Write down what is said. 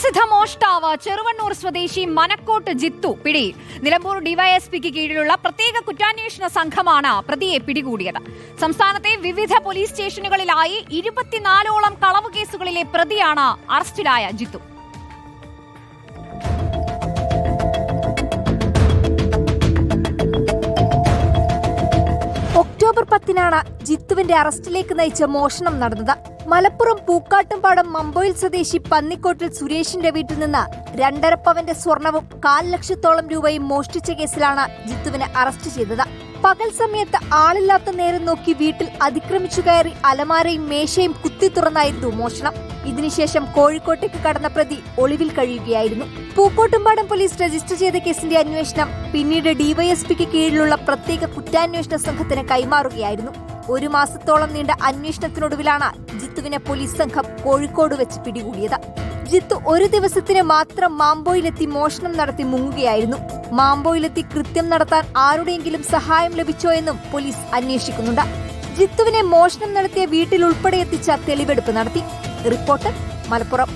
കുപ്രസിദ്ധ മോഷ്ടാവ് ചെറുവണ്ണൂർ സ്വദേശി മനക്കോട്ട് ജിത്തു പിടി. നിലമ്പൂർ ഡിവൈഎസ്പിക്ക് കീഴിലുള്ള പ്രത്യേക കുറ്റാന്വേഷണ സംഘമാണ് പ്രതിയെ പിടികൂടിയത്. സംസ്ഥാനത്തെ വിവിധ പോലീസ് സ്റ്റേഷനുകളിലായി ഇരുപത്തിനാലോളം കളവ് കേസുകളിലെ പ്രതിയാണ് അറസ്റ്റിലായ ജിത്തു. പത്തിനാണ് ജിത്തുവിന്റെ അറസ്റ്റിലേക്ക് നയിച്ച മോഷണം നടന്നത്. മലപ്പുറം പൂക്കാട്ടുംപാടം മമ്പോയിൽ സ്വദേശി പന്നിക്കോട്ടിൽ സുരേഷിന്റെ വീട്ടിൽ നിന്ന് രണ്ടര പവന്റെ സ്വർണവും കാൽ ലക്ഷത്തോളം രൂപയും മോഷ്ടിച്ച കേസിലാണ് ജിത്തുവിനെ അറസ്റ്റ് ചെയ്തത്. പകൽ സമയത്ത് ആളില്ലാത്ത നേരം നോക്കി വീട്ടിൽ അതിക്രമിച്ചു കയറി അലമാരയും മേശയും കുത്തി തുറന്നായിരുന്നു മോഷണം. ഇതിനുശേഷം കോഴിക്കോട്ടേക്ക് കടന്ന പ്രതി ഒളിവിൽ കഴിയുകയായിരുന്നു. പൂക്കോട്ടുംപാടം പോലീസ് രജിസ്റ്റർ ചെയ്ത കേസിന്റെ അന്വേഷണം പിന്നീട് ഡിവൈഎസ്പിക്ക് കീഴിലുള്ള പ്രത്യേക കുറ്റാന്വേഷണ സംഘത്തിന് കൈമാറുകയായിരുന്നു. ഒരു മാസത്തോളം നീണ്ട അന്വേഷണത്തിനൊടുവിലാണ് ജിത്തുവിനെ പോലീസ് സംഘം കോഴിക്കോട് വെച്ച് പിടികൂടിയത്. ജിത്തു ഒരു ദിവസത്തിന് മാത്രം മാമ്പോയിലെത്തി മോഷണം നടത്തി മുങ്ങുകയായിരുന്നു. മാമ്പോയിലെത്തി കൃത്യം നടത്താൻ ആരുടെയെങ്കിലും സഹായം ലഭിച്ചോ എന്നും പോലീസ് അന്വേഷിക്കുന്നുണ്ട്. ജിത്തുവിനെ മോഷണം നടത്തിയ വീട്ടിൽ ഉൾപ്പെടെ എത്തിച്ച തെളിവെടുപ്പ് നടത്തി. റിപ്പോർട്ട് മലപ്പുറം.